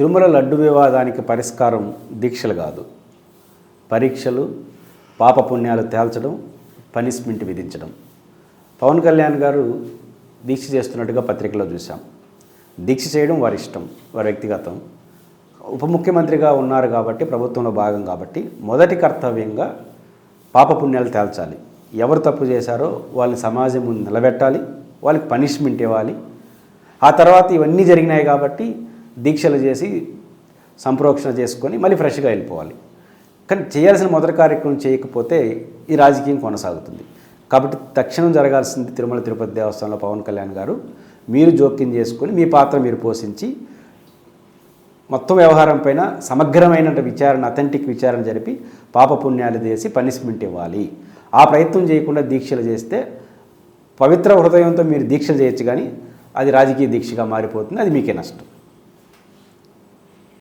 తిరుమల లడ్డు వివాదానికి పరిష్కారం దీక్షలు కాదు. పరీక్షలు పాపపుణ్యాలు తేల్చడం పనిష్మెంట్ విధించడం. పవన్ కళ్యాణ్ గారు దీక్ష చేస్తున్నట్టుగా పత్రికలో చూసాం దీక్ష చేయడం వారి ఇష్టం వారి వ్యక్తిగతం. ఉప ముఖ్యమంత్రిగా ఉన్నారు కాబట్టి ప్రభుత్వంలో భాగం కాబట్టి మొదటి కర్తవ్యంగా పాపపుణ్యాలు తేల్చాలి. ఎవరు తప్పు చేశారో వాళ్ళని సమాజం ముందు నిలబెట్టాలి వాళ్ళకి పనిష్మెంట్ ఇవ్వాలి. ఆ తర్వాత ఇవన్నీ జరిగినాయి కాబట్టి దీక్షలు చేసి సంప్రోక్షణ చేసుకొని మళ్ళీ ఫ్రెష్గా వెళ్ళిపోవాలి. కానీ చేయాల్సిన మొదటి కార్యక్రమం చేయకపోతే ఈ రాజకీయం కొనసాగుతుంది. కాబట్టి తక్షణం జరగాల్సింది తిరుమల తిరుపతి దేవస్థానంలో పవన్ కళ్యాణ్ గారు. మీరు జోక్యం చేసుకొని మీ పాత్ర మీరు పోషించి మొత్తం వ్యవహారం పైన సమగ్రమైన విచారణ అథెంటిక్ విచారణ జరిపి పాపపుణ్యాలు చేసి పనిష్మెంట్ ఇవ్వాలి. ఆ ప్రయత్నం చేయకుండా దీక్షలు చేస్తే పవిత్ర హృదయంతో మీరు దీక్షలు చేయొచ్చు కానీ అది రాజకీయ దీక్షగా మారిపోతుంది. అది మీకే నష్టం.